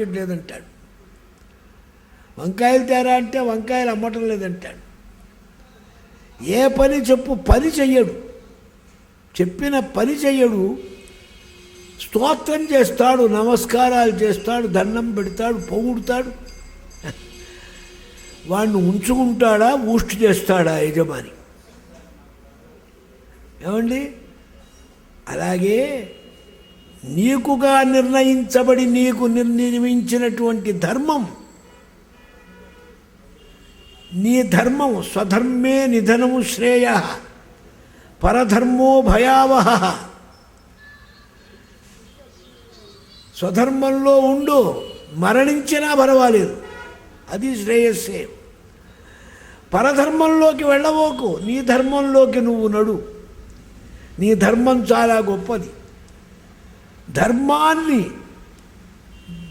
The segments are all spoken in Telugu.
మార్కెట్ లేదంటాడు. వంకాయలు తేరా అంటే వంకాయలు అమ్మటం లేదంటాడు. ఏ పని చెప్పు పని చెయ్యడు. చెప్పిన పని చెయ్యడు. స్తోత్రం చేస్తాడు నమస్కారాలు చేస్తాడు దండం పెడతాడు పొగుడుతాడు. వాడిని ఉంచుకుంటాడా ఊష్టి చేస్తాడా యజమాని? ఏమండి? అలాగే నీకుగా నిర్ణయించబడి నీకు నిర్ణయించినటువంటి ధర్మం. నీ ధర్మం స్వధర్మే నిధనము శ్రేయ పరధర్మో భయావహ. స్వధర్మంలో ఉండు మరణించినా పర్వాలేదు అది శ్రేయస్సే. పరధర్మంలోకి వెళ్ళబోకు నీ ధర్మంలోకి నువ్వు నడు. నీ ధర్మం చాలా గొప్పది. ధర్మాన్ని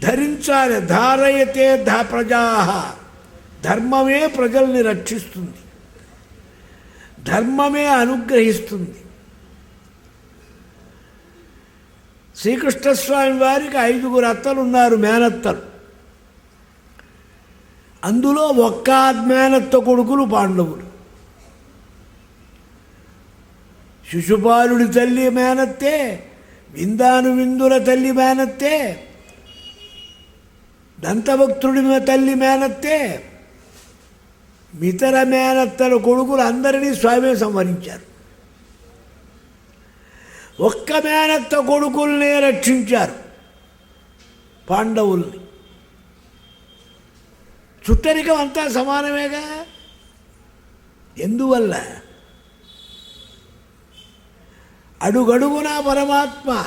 ధరించాలి. ధారయతే ధ ప్రజా. ధర్మమే ప్రజల్ని రక్షిస్తుంది. ధర్మమే అనుగ్రహిస్తుంది. శ్రీకృష్ణస్వామి వారికి ఐదుగురు అత్తలు ఉన్నారు మేనత్తలు. అందులో ఒక్క మేనత్త కొడుకులు పాండవులు. శిశుపాలుడి తల్లి మేనత్తే విందాను విందుల తల్లి మేనత్తే దంతభక్తుడి తల్లి మేనత్తే మితర మేనత్తల కొడుకులు అందరినీ స్వామి సంహరించారు. ఒక్క మేనత్త కొడుకుల్నే రక్షించారు పాండవుల్ని. చుట్టరికం అంతా సమానమేగా? ఎందువల్ల? అడుగడుగునా పరమాత్మ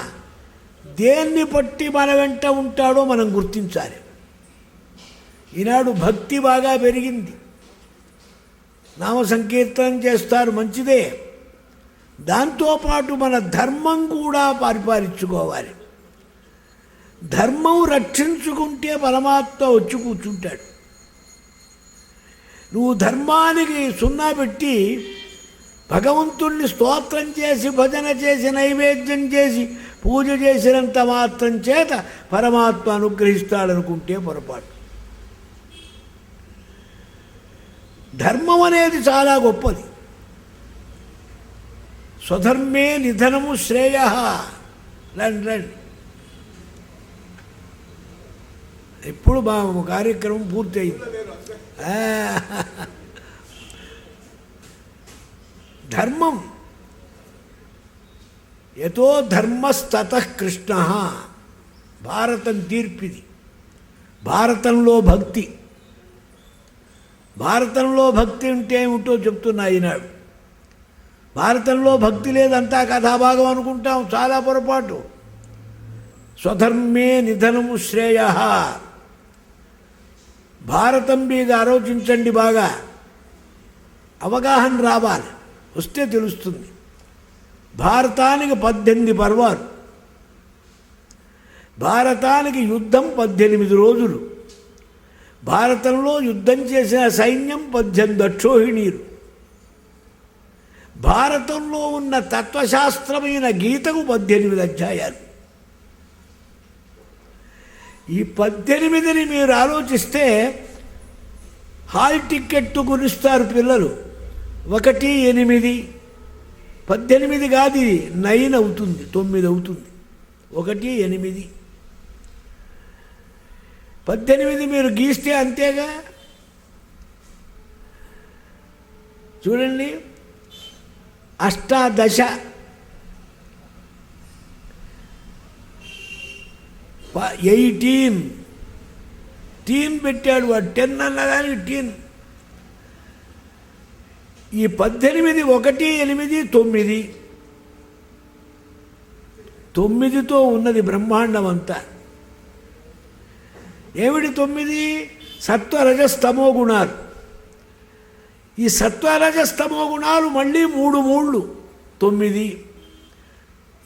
దేన్ని పట్టి మన వెంట ఉంటాడో మనం గుర్తించాలి. ఈనాడు భక్తి బాగా పెరిగింది. నామ సంకీర్తనం చేస్తారు మంచిదే. దాంతోపాటు మన ధర్మం కూడా పరిపాలించుకోవాలి. ధర్మం రక్షించుకుంటే పరమాత్మ వచ్చి కూర్చుంటాడు. నువ్వు ధర్మానికి సున్నా పెట్టి భగవంతుణ్ణి స్తోత్రం చేసి భజన చేసి నైవేద్యం చేసి పూజ చేసినంత మాత్రం చేత పరమాత్మ అనుగ్రహిస్తాడనుకుంటే పొరపాటు. ధర్మం అనేది చాలా గొప్పది. స్వధర్మే నిధనము శ్రేయ. రండి రండి. ఎప్పుడు మా కార్యక్రమం పూర్తయింది. ధర్మం. యతో ధర్మస్తత కృష్ణ. భారతం తీర్పిది. భారతంలో భక్తి. భారతంలో భక్తి ఉంటే ఏమిటో చెప్తున్నా ఈనాడు. భారతంలో భక్తి లేదంతా కథాభాగం అనుకుంటాం చాలా పొరపాటు. స్వధర్మే నిధనము శ్రేయ. భారతం మీద ఆలోచించండి బాగా. అవగాహన రావాలి. వస్తే తెలుస్తుంది. భారతానికి పద్దెనిమిది పర్వాలు. భారతానికి యుద్ధం పద్దెనిమిది రోజులు. భారతంలో యుద్ధం చేసిన సైన్యం పద్దెనిమిది అక్షోహిణీలు. భారతంలో ఉన్న తత్వశాస్త్రమైన గీతకు పద్దెనిమిది అధ్యాయాలు. ఈ పద్దెనిమిదిని మీరు ఆలోచిస్తే హాల్ టిక్కెట్టు కొనిస్తారు పిల్లలు. ఒకటి ఎనిమిది పద్దెనిమిది కాదు నైన్ అవుతుంది తొమ్మిది అవుతుంది. ఒకటి ఎనిమిది. పద్దెనిమిది మీరు గీస్తే అంతేగా? చూడండి. అష్టాదశ. ఎయిటీన్. టీన్ పెట్టాడు వాడు టెన్ అన్నదానికి టీన్. ఈ పద్దెనిమిది ఒకటి ఎనిమిది తొమ్మిది. తొమ్మిదితో ఉన్నది బ్రహ్మాండం అంతా ఏమిటి తొమ్మిది? సత్వరజస్తమో గుణాలు. ఈ సత్వరజస్తమో గుణాలు మళ్ళీ మూడు మూళ్ళు. తొమ్మిది.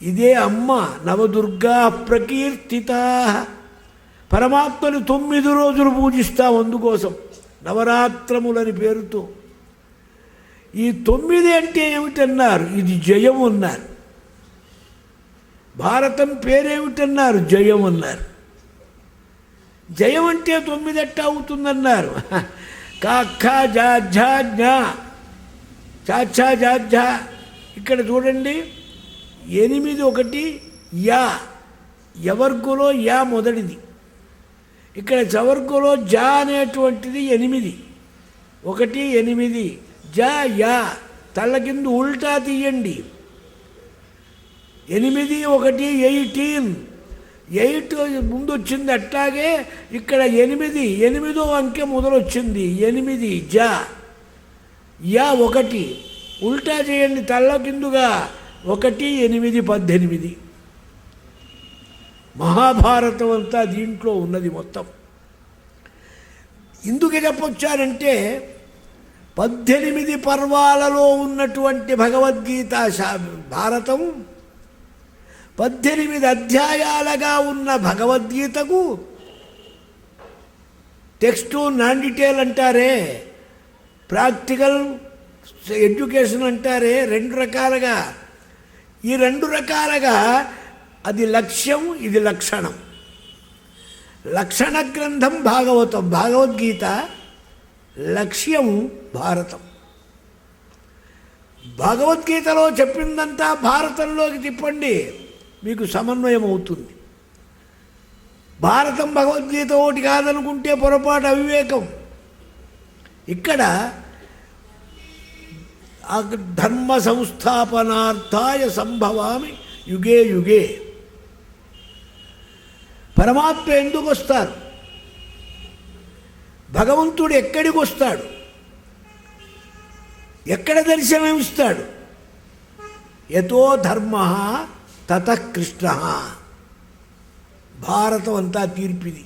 ఇదే అమ్మ నవదుర్గా ప్రకీర్తిత. పరమాత్మని తొమ్మిది రోజులు పూజిస్తాం అందుకోసం. నవరాత్రములని పేరుతో. ఈ తొమ్మిది అంటే ఏమిటన్నారు? ఇది జయం అన్నారు. భారతం పేరేమిటన్నారు? జయం అన్నారు. జయం అంటే తొమ్మిది ఎట్ట అవుతుందన్నారు. కాఖ జా జ్ఞా చాచా జా ఇక్కడ చూడండి. ఎనిమిది ఒకటి యా. ఎవర్గులో యా మొదటిది? ఇక్కడ చవర్గులో జా అనేటువంటిది ఎనిమిది. ఒకటి ఎనిమిది. జా యా. తల్ల కింద ఉల్టా తీయండి. ఎనిమిది ఒకటి ఎయిటీన్. ఎయిట్ ముందు వచ్చింది అట్లాగే ఇక్కడ ఎనిమిది ఎనిమిదో అంకె మొదలొచ్చింది. ఎనిమిది జా. యా ఒకటి. ఉల్టా చేయండి తల్ల కిందుగా ఒకటి ఎనిమిది పద్దెనిమిది. మహాభారతం అంతా దీంట్లో ఉన్నది మొత్తం. ఇందుకు చెప్పొచ్చారంటే పద్దెనిమిది పర్వాలలో ఉన్నటువంటి భగవద్గీత శా- భారతం పద్దెనిమిది అధ్యాయాలుగా ఉన్న భగవద్గీతకు టెక్స్ట్ నాన్ డీటెయిల్ అంటారే ప్రాక్టికల్ ఎడ్యుకేషన్ అంటారే రెండు రకాలుగా. ఈ రెండు రకాలుగా అది లక్ష్యం ఇది లక్షణం. లక్షణ గ్రంథం భాగవతం భగవద్గీత లక్ష్యం భారతం. భగవద్గీతలో చెప్పిందంతా భారతంలోకి తిప్పండి మీకు సమన్వయం అవుతుంది. భారతం భగవద్గీత ఒకటి కాదనుకుంటే పొరపాటు అవివేకం. ఇక్కడ ధర్మ సంస్థాపనార్థాయ సంభవామి యుగే యుగే. పరమాత్మ ఎందుకు వస్తారు? భగవంతుడు ఎక్కడికి వస్తాడు? ఎక్కడ దర్శనం ఎతో ధర్మ తత కృష్ణ. భారతం అంతా తీర్పిది.